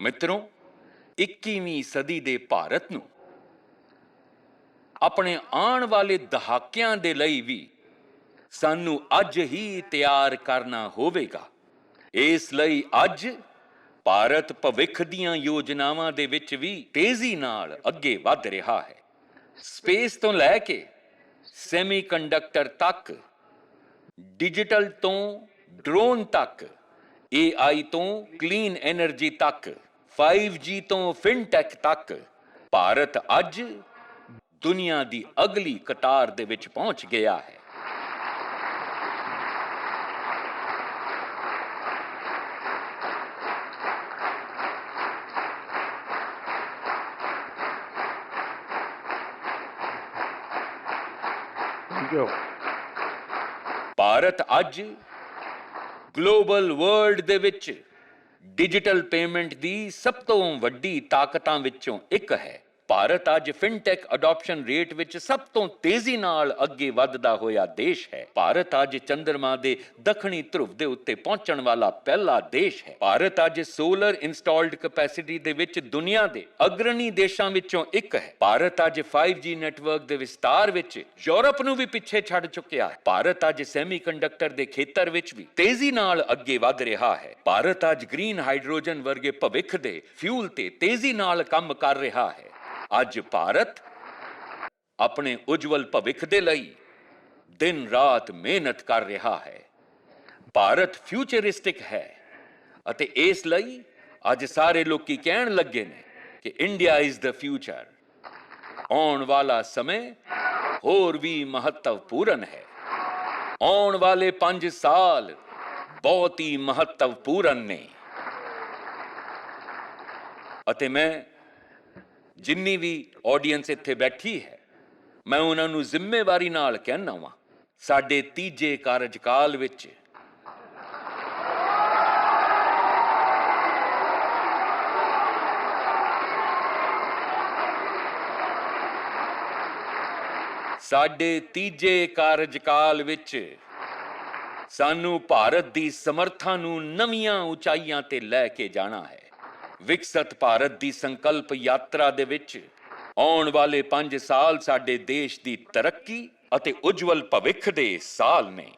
ਮਿੱਤਰੋ 21ਵੀਂ ਸਦੀ ਦੇ ਭਾਰਤ ਨੂੰ ਆਪਣੇ ਆਉਣ ਵਾਲੇ ਦਹਾਕਿਆਂ ਦੇ ਲਈ ਵੀ ਸਾਨੂੰ ਅੱਜ ਹੀ ਤਿਆਰ ਕਰਨਾ ਹੋਵੇਗਾ। ਇਸ ਲਈ ਅੱਜ ਭਾਰਤ ਭਵਿੱਖ ਦੀਆਂ ਯੋਜਨਾਵਾਂ ਦੇ ਵਿੱਚ ਵੀ ਤੇਜ਼ੀ ਨਾਲ ਅੱਗੇ ਵੱਧ ਰਿਹਾ ਹੈ। ਸਪੇਸ ਤੋਂ ਲੈ ਕੇ ਸੈਮੀਕੰਡਕਟਰ ਤੱਕ, ਡਿਜੀਟਲ ਤੋਂ ਡਰੋਨ ਤੱਕ AI ਤੋਂ ਕਲੀਨ એનર્ਜੀ ਤੱਕ 5G ਤੋਂ ਫਿਨਟੈਕ ਤੱਕ ਭਾਰਤ ਅੱਜ ਦੁਨੀਆ ਦੀ ਅਗਲੀ ਕਤਾਰ ਦੇ ਵਿੱਚ ਪਹੁੰਚ ਗਿਆ ਹੈ. ਭਾਰਤ ਅੱਜ ਗਲੋਬਲ ਵਰਲਡ ਦੇ ਵਿੱਚ ਡਿਜੀਟਲ ਪੇਮੈਂਟ ਦੀ ਸਭ ਤੋਂ ਵੱਡੀ ਤਾਕਤਾਂ ਵਿੱਚੋਂ ਇੱਕ ਹੈ। ਭਾਰਤ ਅੱਜ ਫਿਨਟੈਕ ਅਡਾਪਸ਼ਨ ਰੇਟ ਵਿੱਚ ਸਭ ਤੋਂ ਤੇਜ਼ੀ ਨਾਲ ਅੱਗੇ ਵੱਧਦਾ ਹੋਇਆ ਦੇਸ਼ ਹੈ। ਭਾਰਤ ਅੱਜ ਚੰਦਰਮਾ ਦੇ ਦੱਖਣੀ ਧਰੁਵ ਦੇ ਉੱਤੇ ਪਹੁੰਚਣ ਵਾਲਾ ਪਹਿਲਾ ਦੇਸ਼ ਹੈ। ਭਾਰਤ ਅੱਜ ਸੋਲਰ ਇੰਸਟਾਲਡ ਕਪੈਸਿਟੀ ਦੇ ਵਿੱਚ ਦੁਨੀਆ ਦੇ ਅਗਰਣੀ ਦੇਸ਼ਾਂ ਵਿੱਚੋਂ ਇੱਕ ਹੈ। ਭਾਰਤ ਅੱਜ 5G ਨੈਟਵਰਕ ਦੇ ਵਿਸਤਾਰ ਵਿੱਚ ਯੂਰਪ ਨੂੰ ਵੀ ਪਿੱਛੇ ਛੱਡ ਚੁੱਕਿਆ ਹੈ। ਭਾਰਤ ਅੱਜ ਸੈਮੀਕੰਡਕਟਰ ਦੇ ਖੇਤਰ ਵਿੱਚ ਵੀ ਤੇਜ਼ੀ ਨਾਲ ਅੱਗੇ ਵਧ ਰਿਹਾ ਹੈ। ਭਾਰਤ ਅੱਜ ਗ੍ਰੀਨ ਹਾਈਡਰੋਜਨ ਵਰਗੇ ਭਵਿੱਖ ਦੇ ਫਿਊਲ ਤੇ ਤੇਜ਼ੀ ਨਾਲ ਕੰਮ ਕਰ ਰਿਹਾ ਹੈ। ਅੱਜ ਭਾਰਤ ਆਪਣੇ ਉਜਵਲ ਭਵਿੱਖ ਦੇ ਲਈ ਦਿਨ ਰਾਤ ਮਿਹਨਤ ਕਰ ਰਿਹਾ ਹੈ। ਭਾਰਤ ਫਿਊਚਰਿਸਟਿਕ ਹੈ ਅਤੇ ਇਸ ਲਈ ਅੱਜ ਸਾਰੇ ਲੋਕੀ ਕਹਿਣ ਲੱਗੇ ਨੇ ਕਿ ਇੰਡੀਆ ਇਜ਼ ਦਾ ਫਿਊਚਰ ਆਉਣ ਵਾਲਾ ਸਮੇਂ ਹੋਰ ਵੀ ਮਹੱਤਵਪੂਰਨ ਹੈ। ਆਉਣ ਵਾਲੇ 5 ਸਾਲ ਬਹੁਤ ਹੀ ਮਹੱਤਵਪੂਰਨ ਨੇ। ਅਤੇ ਮੈਂ ਜਿੰਨੀ ਵੀ ਆਡੀਅנס ਇੱਥੇ ਬੈਠੀ ਹੈ, ਮੈਂ ਉਹਨਾਂ ਨੂੰ ਜ਼ਿੰਮੇਵਾਰੀ ਨਾਲ ਕਹਿਣਾ ਵਾਂ, ਸਾਡੇ ਤੀਜੇ ਕਾਰਜਕਾਲ ਵਿੱਚ। ਸਾਡੇ ਤੀਜੇ ਕਾਰਜਕਾਲ ਵਿੱਚ ਸਾਨੂੰ ਭਾਰਤ ਦੀ ਸਮਰੱਥਾ ਨੂੰ ਨਵੀਆਂ ਉਚਾਈਆਂ ਤੇ ਲੈ ਕੇ ਜਾਣਾ ਹੈ। ਵਿਕਸਤ ਭਾਰਤ ਦੀ ਸੰਕਲਪ ਯਾਤਰਾ ਦੇ ਵਿੱਚ ਆਉਣ ਵਾਲੇ 5 ਸਾਲ ਸਾਡੇ ਦੇਸ਼ ਦੀ ਤਰੱਕੀ ਅਤੇ ਉਜਵਲ ਭਵਿੱਖ ਦੇ ਸਾਲ ਨੇ।